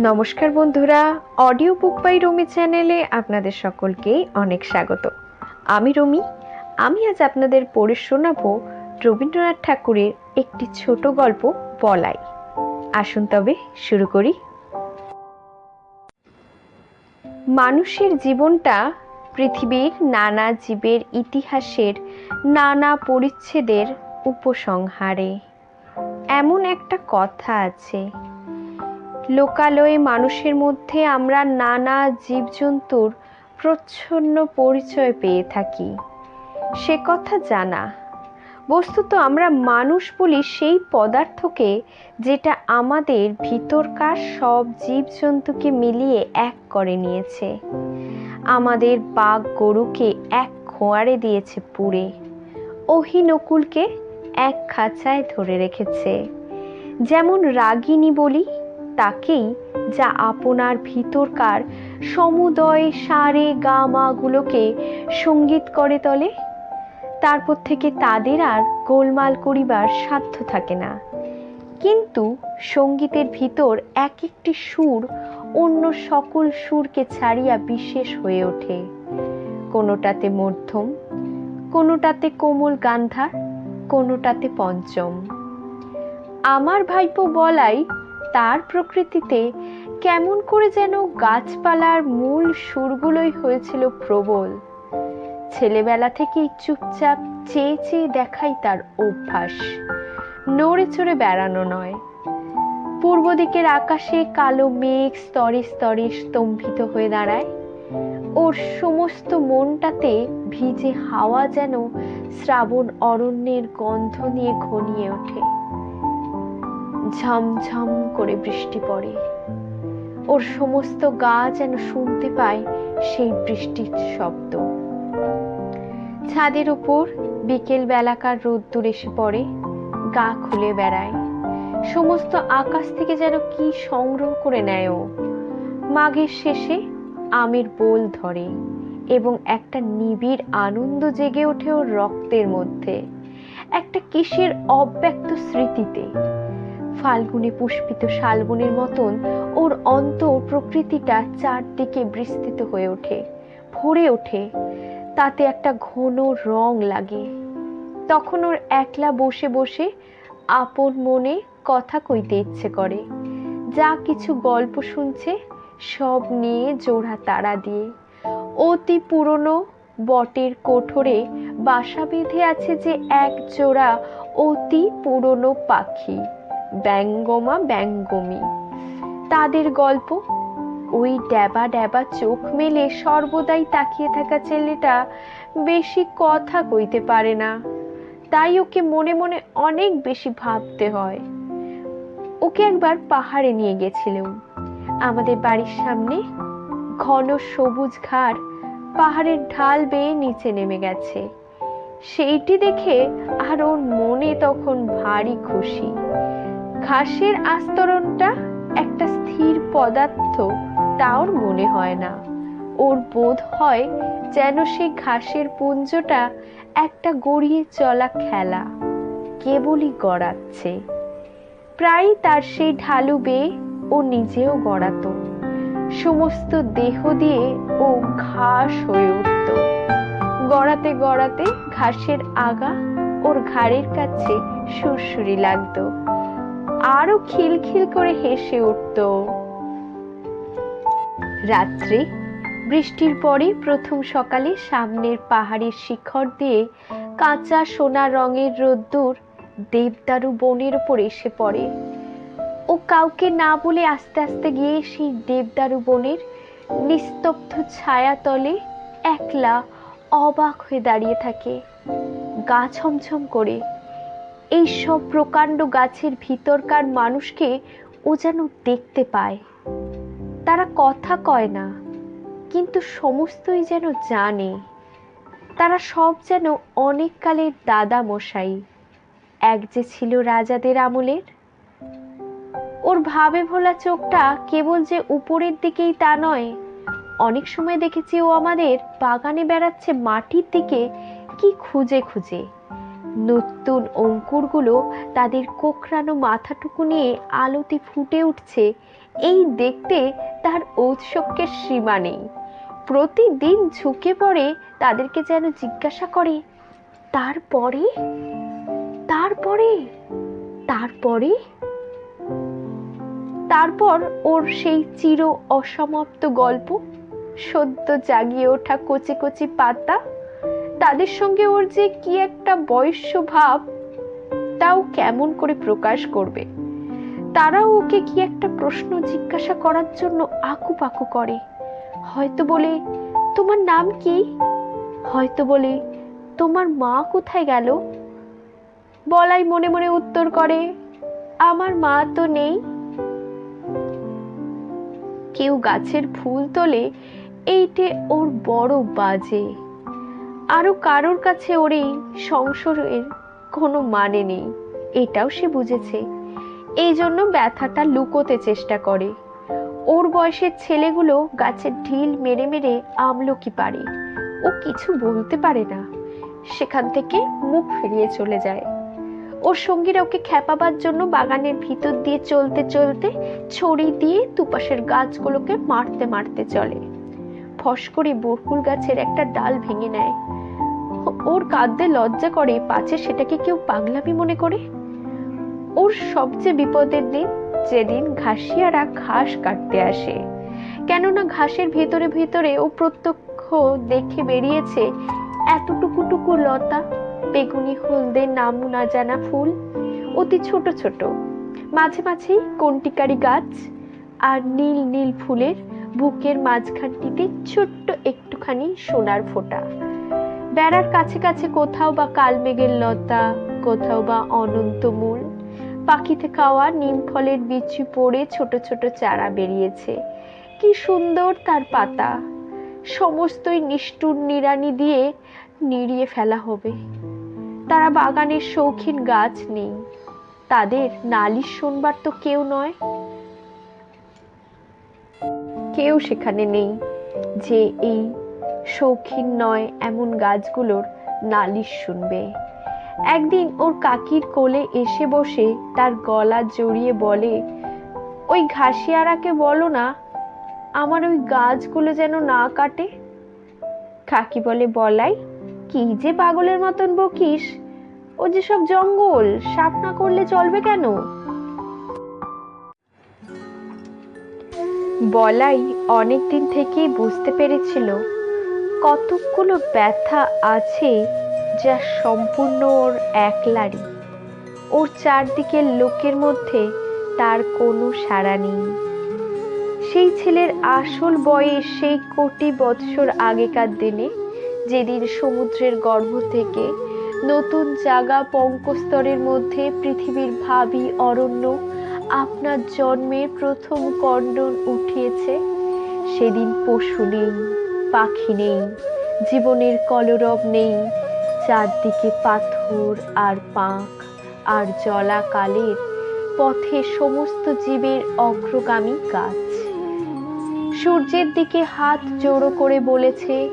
নমস্কার বন্ধুরা audio book by রমি চ্যানেলে আপনাদের সকলকে অনেক স্বাগত। আমি রমি, আমি আজ আপনাদের পড়ে শোনাবো রবীন্দ্রনাথ ঠাকুরের একটি ছোট গল্প বলাই। আসুন তবে শুরু করি। মানুষের জীবনটা পৃথিবীর নানা জীবের ইতিহাসের নানা পরিচ্ছেদের উপসংহারে। এমন একটা কথা আছে লোকালয়ে মানুষের মধ্যে আমরা নানা জীবজন্তুর প্রচ্ছন্ন পরিচয় পেয়ে থাকি। সে কথা জানা। বস্তুত আমরা মানুষ বলি সেই পদার্থকে যেটা আমাদের ভিতরকার সব জীবজন্তুকে মিলিয়ে এক করে নিয়েছে। আমাদের বাঘ গরুকে এক খোঁয়ারে দিয়েছে পুড়ে। অহিনকুলকে এক খাঁচায় ধরে রেখেছে। যেমন রাগিনী বলি তাকেই যা আপনার ভিতরকার সমুদয় সারে গা মাগুলোকে সংগীত করে তলে, তারপর থেকে তাদের আর গোলমাল করিবার সাধ্য থাকে না। কিন্তু সঙ্গীতের ভিতর এক একটি সুর অন্য সকল সুরকে ছাড়িয়া বিশেষ হয়ে ওঠে। কোনোটাতে মধ্যম, কোনোটাতে কোমল গান্ধার, কোনোটাতে পঞ্চম। আমার ভাইপো বলাই তার প্রকৃতিতে কেমন করে যেন গাছপালার মূল সুরগুলোই হয়েছিল প্রবল। ছেলেবেলা থেকেই চুপচাপ চেয়ে চেয়ে দেখাই তার অভ্যাস। নড়ে চড়ে বেড়ানো নয়। পূর্ব দিকের আকাশে কালো মেঘ স্তরে স্তরে স্তম্ভিত হয়ে দাঁড়ায়। ওর সমস্ত মনটাতে ভিজে হাওয়া যেন শ্রাবণ অরণ্যের গন্ধ নিয়ে ঘনিয়ে ওঠে। ঝমঝম করে বৃষ্টি পড়ে। ওর সমস্ত গা যেন শুনতে পায় সেই বৃষ্টির শব্দ। ছাদের উপর বিকেল বেলাকার রোদ্দুর এসে পড়ে, গা খুলে বেড়ায়। সমস্ত আকাশ থেকে যেন কি সংগ্রহ করে নেয় ও। মাঘের শেষে আমের বোল ধরে এবং একটা নিবিড় আনন্দ জেগে ওঠে ওর রক্তের মধ্যে। একটা কিসের অব্যক্ত স্মৃতিতে। ফাল্গুনে পুষ্পিত শালবনের মতন ওর অন্ত প্রকৃতিটা চারদিকে বিস্তৃত হয়ে ওঠে, ভরে ওঠে। তাতে একটা ঘন রং লাগে। তখন ওর একলা বসে বসে আপন মনে কথা কইতে ইচ্ছে করে। যা কিছু গল্প শুনছে, সব নিয়ে জোড়া তারা দিয়ে। অতি পুরনো বটের কোঠরে বাসা বেঁধে আছে যে এক জোড়া অতি পুরনো পাখি। ব্যঙ্গমা ব্যঙ্গমী। তাদের গল্প, ওই ড্যাবা ড্যাবা চোখ মেলে সর্বদাই তাকিয়ে থাকা ছেলেটা বেশি কথা কইতে পারে না। তাই ওকে মনে মনে অনেক বেশি ভাবতে হয়। ওকে একবার পাহাড়ে নিয়ে গেছিলাম। আমাদের বাড়ির সামনে ঘন সবুজ ঘাড় পাহাড়ের ঢাল বেয়ে নিচে নেমে গেছে। সেইটি দেখে আর ওর মনে তখন ভারী খুশি। ঘাসের আস্তরণটা একটা স্থির পদার্থ তা ওর মনে হয় না। ওর বোধ হয় যেন সেই ঘাসের পুঞ্জটা একটা গড়িয়ে চলা খেলা, কেবলই গড়াচ্ছে। প্রায় তার সেই ঢালু বেয়ে ও নিজেও গড়াতো। সমস্ত দেহ দিয়ে ও ঘাস হয়ে উঠত। গড়াতে গড়াতে ঘাসের আগা ওর ঘাড়ের কাছে সুরসুরি লাগতো। আরও খিলখিল করে হেসে উঠত। রাত্রে বৃষ্টির পরে প্রথম সকালে সামনের পাহাড়ের শিখর দিয়ে কাঁচা সোনা রঙের রোদ্দুর দেবদারু বনের উপর এসে পড়ে। ও কাউকে না বলে আস্তে আস্তে গিয়ে সেই দেবদারু বনের নিস্তব্ধ ছায়াতলে একলা অবাক হয়ে দাঁড়িয়ে থাকে, গা ছমছম করে। এই সব প্রকাণ্ড গাছের ভিতরকার মানুষকে ও যেন দেখতে পায়। তারা কথা কয় না, কিন্তু সমস্তই যেন জানে। তারা সব যেন অনেক কালের দাদা মশাই এক যে ছিল রাজাদের আমলের। ওর ভাবে ভোলা চোখটা কেবল যে উপরের দিকেই তা নয়, অনেক সময় দেখেছি ও আমাদের বাগানে বেড়াচ্ছে মাটির দিকে কি খুঁজে খুঁজে। নতুন অঙ্কুরগুলো তাদের কোকড়ানো মাথাটুকু নিয়ে আলোতে ফুটে উঠছে। এই দেখতে তার ঔৎসুক্যের সীমা নেই। প্রতিদিন ঝুঁকে পড়ে তাদেরকে যেন জিজ্ঞাসা করে, তারপরে? তারপরে? তারপরে? তারপর ওর সেই চির অসমাপ্ত গল্প, সদ্য জাগিয়ে ওঠা কচি কচি পাতা তাদের সঙ্গে ওর যে কি একটা বয়স্য ভাব, তাও কেমন করে প্রকাশ করবে? তারাও ওকে কি একটা প্রশ্ন জিজ্ঞাসা করার জন্য আকুপাকু করে? হয়তো বলে, তোমার নাম কি? হয়তো বলে, তোমার মা কোথায় গেল? বলাই মনে মনে উত্তর করে, আমার মা তো নেই। কেউ গাছের ফুল তোলে, এইটে ওর বড় বাজে। আরও কারোর কাছে ওর এই সংসারের কোনো মানে নেই। এটাও সে বুঝেছে। এই জন্য ব্যথাটা লুকোতে চেষ্টা করে। ওর বয়সের ছেলেগুলো গাছের ঢিল মেরে মেরে আমলকি পারে। ও কিছু বলতে পারে না। সেখান থেকে মুখ ফিরিয়ে চলে যায়। ওর সঙ্গীরা ওকে খেপাবার জন্য বাগানের ভিতর দিয়ে চলতে চলতে ছড়ি দিয়ে দুপাশের গাছগুলোকে মারতে মারতে চলে। ফস করে বরকুল গাছের একটা ডাল ভেঙে নেয়। ওর কাঁদতে লজ্জা করে পাছে সেটাকে কেউ পাগলামি মনে করে? ওর সবচেয়ে বিপদের দিন যেদিন ঘাসিয়ারা ঘাস কাটতে আসে। কেননা ঘাসের ভেতরে ভেতরে ও প্রত্যক্ষ দেখে বেরিয়েছে এতটুকুটুকু লতা, বেগুনি, হলদে, নাম, না জানা ফুল। অতি ছোট ছোট। মাঝে মাঝেই কন্টিকারি গাছ আর নীল নীল ফুলের বুকের মাঝখানটিতে ছোট্ট একটুখানি সোনার ফোঁটা। বেড়ার কাছে কাছে কোথাও বা কালমেঘের লতা, কোথাও বা অনন্তমূল পাখিতে খাওয়া নিম ফলের বিচি পড়ে ছোট ছোট চারা বেরিয়েছে। কি সুন্দর তার পাতা। সমস্তই নিষ্ঠুর নিড়ানি দিয়ে নিড়িয়ে ফেলা হবে। তারা বাগানের শৌখিন গাছ নেই। তাদের নালিশ শোনবার তো কেউ নয়। কেউ সেখানে নেই যে এই শৌখিন নয় এমন গাছগুলোর নালিশ শুনবে। একদিন ওর কাকির কোলে এসে বসে তার গলা জড়িয়ে বলে, ওই ঘাসিয়ারাকে বলো না, আমার ওই গাছগুলো যেন না কাটে? কাকি বলে, বলাই, কি যে পাগলের মতন বকিস, ও যে সব জঙ্গল, সাপ না করলে চলবে কেন? বলাই অনেকদিন থেকেই বুঝতে পেরেছিল কতকগুলো ব্যথা আছে যা সম্পূর্ণ ওর একলারই। ওর চারদিকের লোকের মধ্যে তার কোনো সাড়া নেই। সেই ছেলের আসল বয়স সেই কোটি বৎসর আগেকার দিনে, যেদিন সমুদ্রের গর্ভ থেকে নতুন জাগা পঙ্কস্তরের মধ্যে পৃথিবীর ভাবি অরণ্য আপনার জন্মের প্রথম কণ্ডন উঠিয়েছে, সেদিন পশু নেই। পাখি নেই, জীবনের কলরব নেই, চারদিকে পাথর আর পাঁক আর জলাকালের পথে সমস্ত জীবের অগ্রগামী গাছ। সূর্যের দিকে হাত জোড়ো করে বলেছে,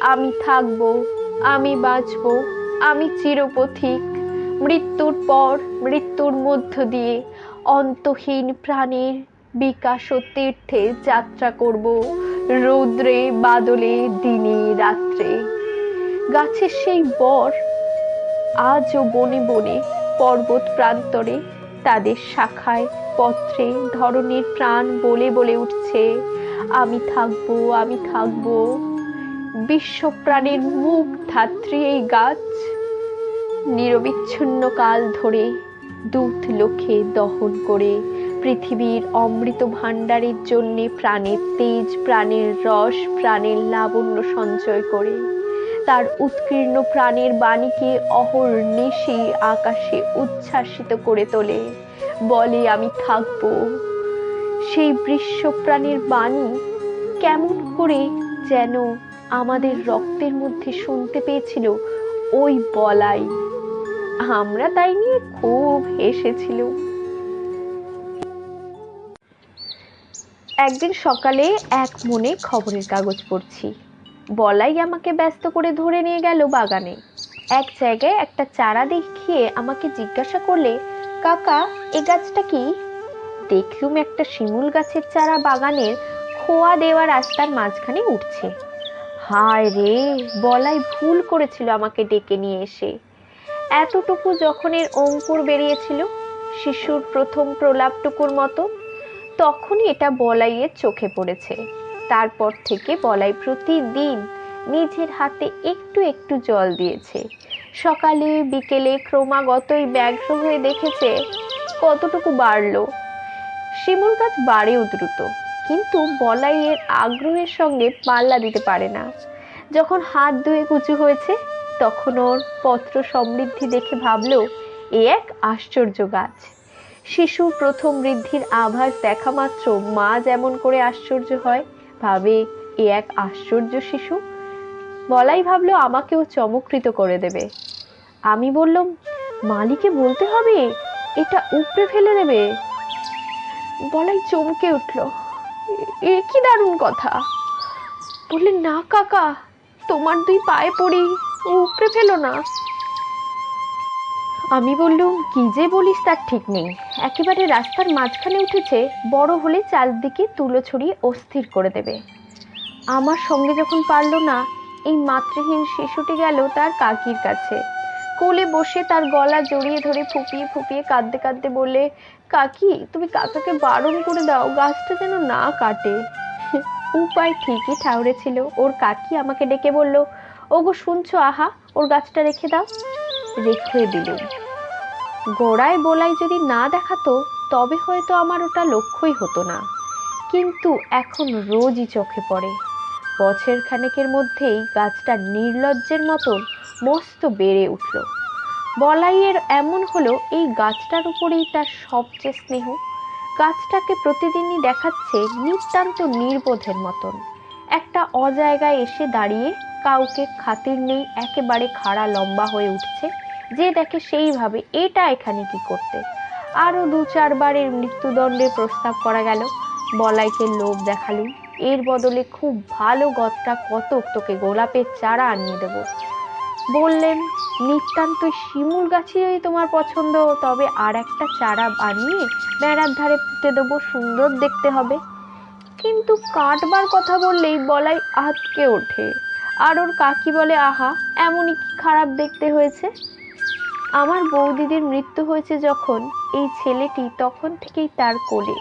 আমি থাকব, আমি বাঁচব, আমি চিরপথিক। মৃত্যুর পর, মৃত্যুর মধ্য দিয়ে অন্তহীন প্রাণের বিকাশ ও তীর্থে যাত্রা করব। রৌদ্রে, বাদলে, দিনে, রাত্রে। গাছের সেই বর আজও বনে বনে পর্বত প্রান্তরে তাদের শাখায় পত্রে ধরনের প্রাণ বলে বলে উঠছে, আমি থাকব আমি থাকব। বিশ্বপ্রাণের মুখ ধাত্রী এই গাছ নিরবিচ্ছিন্ন কাল ধরে দুধ লোকে দহন করে পৃথিবীর অমৃত ভাণ্ডারের জন্যে প্রাণের তেজ, প্রাণের রস, প্রাণের লাবণ্য সঞ্চয় করে। তার উৎকীর্ণ প্রাণের বাণীকে অহর নিশি আকাশে উচ্ছ্বাসিত করে তোলে। বলে, আমি থাকব। সেই বৃষ্য প্রাণের বাণী কেমন করে যেন আমাদের রক্তের মধ্যে শুনতে পেয়েছিল ওই বলাই। আমরা তাই নিয়ে খুব হেসেছিল একদিন সকালে এক মনে খবরের কাগজ পড়ছি। বলাই আমাকে ব্যস্ত করে ধরে নিয়ে গেল বাগানে। এক জায়গায় একটা চারা দেখিয়ে আমাকে জিজ্ঞাসা করলে, কাকা, এ গাছটা কি? দেখলুম একটা শিমুল গাছের চারা বাগানের খোয়া দেওয়া রাস্তার মাঝখানে উঠছে। হায় রে, বলাই ভুল করেছিল আমাকে ডেকে নিয়ে এসে। এতটুকু যখন এর অঙ্কুর বেরিয়েছিল, শিশুর প্রথম প্রলাপটুকুর মতো তখনই এটা বলাইয়ের চোখে পড়েছে। তারপর থেকে বলাই প্রতিদিন নিজের হাতে একটু একটু জল দিয়েছে। সকালে, বিকেলে ক্রমাগতই ব্যাঘ্র হয়ে দেখেছে কতটুকু বাড়লো। শিমুল গাছ বাড়েও দ্রুত, কিন্তু বলাইয়ের আগ্রহের সঙ্গে পাল্লা দিতে পারে না। যখন হাত ধুয়ে কুচু হয়েছে, তখন ওর পত্র সমৃদ্ধি দেখে ভাবলো, এ এক আশ্চর্য গাছ। শিশু প্রথম বৃদ্ধির আভাস দেখা মাত্র। মা যেমন করে আশ্চর্য হয়, ভাবে, এ এক আশ্চর্য শিশু। বলাই ভাবলো আমাকেও চমকৃত করে দেবে। আমি বললাম, মালিকে বলতে হবে? এটা উপড়ে ফেলে দেবে? বলাই চমকে উঠল, এ কি দারুণ কথা! বললে না, কাকা, তোমার দুই পায়ে পড়ি, উপড়ে ফেলো না। আমি বললুম, কি যে বলিস তার ঠিক নেই। একেবারে রাস্তার মাঝখানে উঠেছে, বড় হলে চারদিকে তুলো ছড়িয়ে অস্থির করে দেবে। আমার সঙ্গে যখন পারল না, এই মাতৃহীন শিশুটি গেল তার কাকির কাছে। কোলে বসে তার গলা জড়িয়ে ধরে ফুপিয়ে ফুপিয়ে কাঁদতে কাঁদতে বললে, কাকি, তুমি কাকাকে বারণ করে দাও, গাছটা যেন না কাটে। উপায় ঠিকই ঠাউরেছিল ওর কাকি আমাকে ডেকে বলল, ওগো, শুনছো, আহা, ওর গাছটা রেখে দাও। রেখে দিলুম। গোড়ায় বলাই যদি না দেখাতো, তবে হয়তো আমার ওটা লক্ষ্যই হতো না। কিন্তু এখন রোজই চোখে পড়ে। বছর খানেকের মধ্যেই গাছটা নির্লজ্জের মতন মস্ত বেড়ে উঠল। বলাইয়ের এমন হলো এই গাছটার উপরেই তার সবচেয়ে স্নেহ। গাছটাকে প্রতিদিনই দেখাচ্ছে নিতান্ত নির্বোধের মতন। একটা অজায়গায় এসে দাঁড়িয়ে কাউকে খাতির নেই, একেবারে খাড়া লম্বা হয়ে উঠছে। যে দেখে সেইভাবে এটা এখানে কি করতে? আরও দু চারবারের মৃত্যুদণ্ডের প্রস্তাব করা গেল। বলাইকে লোভ দেখালুম। এর বদলে খুব ভালো গদটা কতক তোকে গোলাপের চারা আনিয়ে দেব। বললেন, নিতান্ত শিমুল গাছই তোমার পছন্দ, তবে আর একটা চারা বানিয়ে বেড়ার ধারে পুঁতে দেবো, সুন্দর দেখতে হবে। কিন্তু কাটবার কথা বললেই বলাই আটকে ওঠে। আর ওর কাকি বলে, আহা, এমনই কি খারাপ দেখতে হয়েছে? আমার বৌদিদির মৃত্যু হয়েছে যখন এই ছেলেটি তখন থেকেই তার কোলে।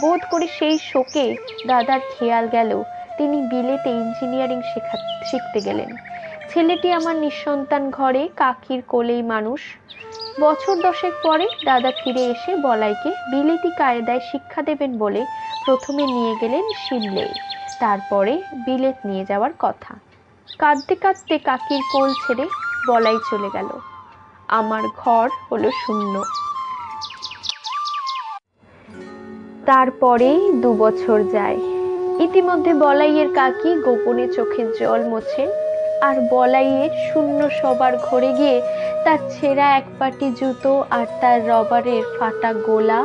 বোধ করে সেই শোকে দাদার খেয়াল গেল, তিনি বিলেতে ইঞ্জিনিয়ারিং শেখা, শিখতে গেলেন। ছেলেটি আমার নিঃসন্তান ঘরে কাকির কোলেই মানুষ। বছর দশেক পরে দাদা ফিরে এসে বলাইকে বিলেতি কায়দায় শিক্ষা দেবেন বলে প্রথমে নিয়ে গেলেন সিমলে। তারপরে বিলেত নিয়ে যাওয়ার কথা। কাঁদতে কাঁদতে কাকির কোল ছেড়ে বলাই চলে গেল। আমার ঘর হলো শূন্য। তারপরেই দু বছর যায়। ইতিমধ্যে বলাইয়ের কাকি গোপনে চোখের জল মোছেন আর বলাইয়ের শূন্য সবার ঘরে গিয়ে তার ছেঁড়া এক পাটি জুতো আর তার রবারের ফাটা গোলা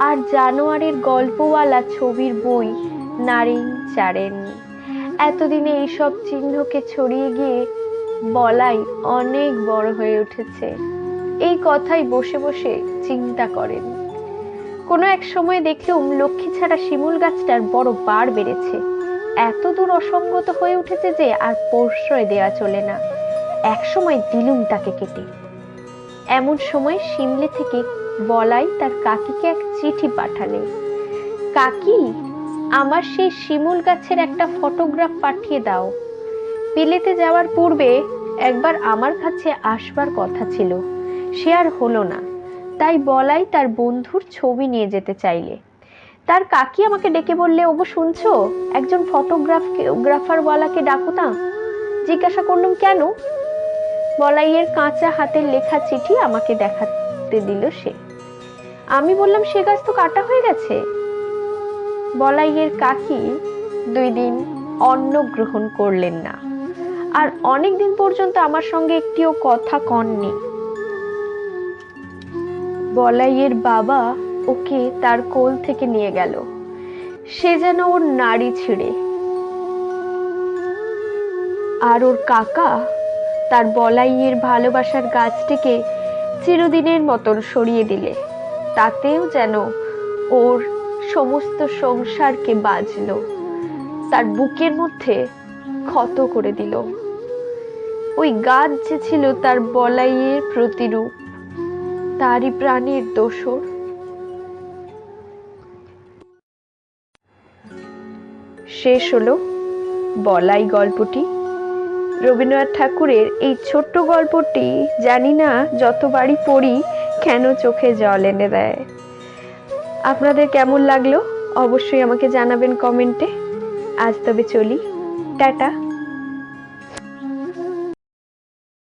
আর জানোয়ারের গল্পওয়ালা ছবির বই নারী চাড়েন এতদিনে এইসব চিহ্নকে ছড়িয়ে গিয়ে বলাই অনেক বড় হয়ে উঠেছে। এই কথাই বসে বসে চিন্তা করেন। কোনো এক সময় দেখলুম লক্ষ্মী ছাড়া শিমুল গাছটার বড় বার বেড়েছে। এত দূর অসঙ্গত হয়ে উঠেছে যে আর প্রশ্রয় দেওয়া চলে না। এক সময় দিলুম তাকে কেটে। এমন সময় সিমলে থেকে বলাই তার কাকিকে এক চিঠি পাঠালে। কাকি, আমার সেই শিমুল গাছের একটা ফটোগ্রাফ পাঠিয়ে দাও। বিলেতে যাওয়ার পূর্বে একবার আমার কাছে আসবার কথা ছিল। সে আর হলো না। তাই বলাই তার বন্ধুর ছবি নিয়ে যেতে চাইলে। তার কাকি আমাকে ডেকে বললে, ওগো, শুনছো? একজন ফটোগ্রাফ গ্রাফারওয়ালাকে ডাকো না। জিজ্ঞাসা করলাম, কেন? বলাইয়ের কাঁচা হাতের লেখা চিঠি আমাকে দেখাতে দিল সে। আমি বললাম, সে গাছ তো কাটা হয়ে গেছে। বলাইয়ের কাকি দুই দিন অন্ন গ্রহণ করলেন না। আর অনেক দিন পর্যন্ত আমার সঙ্গে একটিও কথা কননি। বলাইয়ের বাবা ওকে তার কোল থেকে নিয়ে গেল। সে যেন ওর নাড়ি ছিঁড়ে। আর ওর কাকা তার বলাইয়ের ভালোবাসার গাছটিকে চিরদিনের মতন সরিয়ে দিলে। তাতেও যেন ওর সমস্ত সংসারকে বাজলো তার বুকের মধ্যে ক্ষত করে দিল। ওই গাছ যে ছিল তার বলাইয়ের প্রতিরূপ, তারই প্রাণীর দোসর। শেষ হলো বলাই গল্পটি। রবীন্দ্রনাথ ঠাকুরের এই ছোট্ট গল্পটি জানি না যতবারই পড়ি কেন চোখে জল এনে দেয়। আপনাদের কেমন লাগল? অবশ্যই আমাকে জানাবেন কমেন্টে। আজ তবে চলি। টাটা।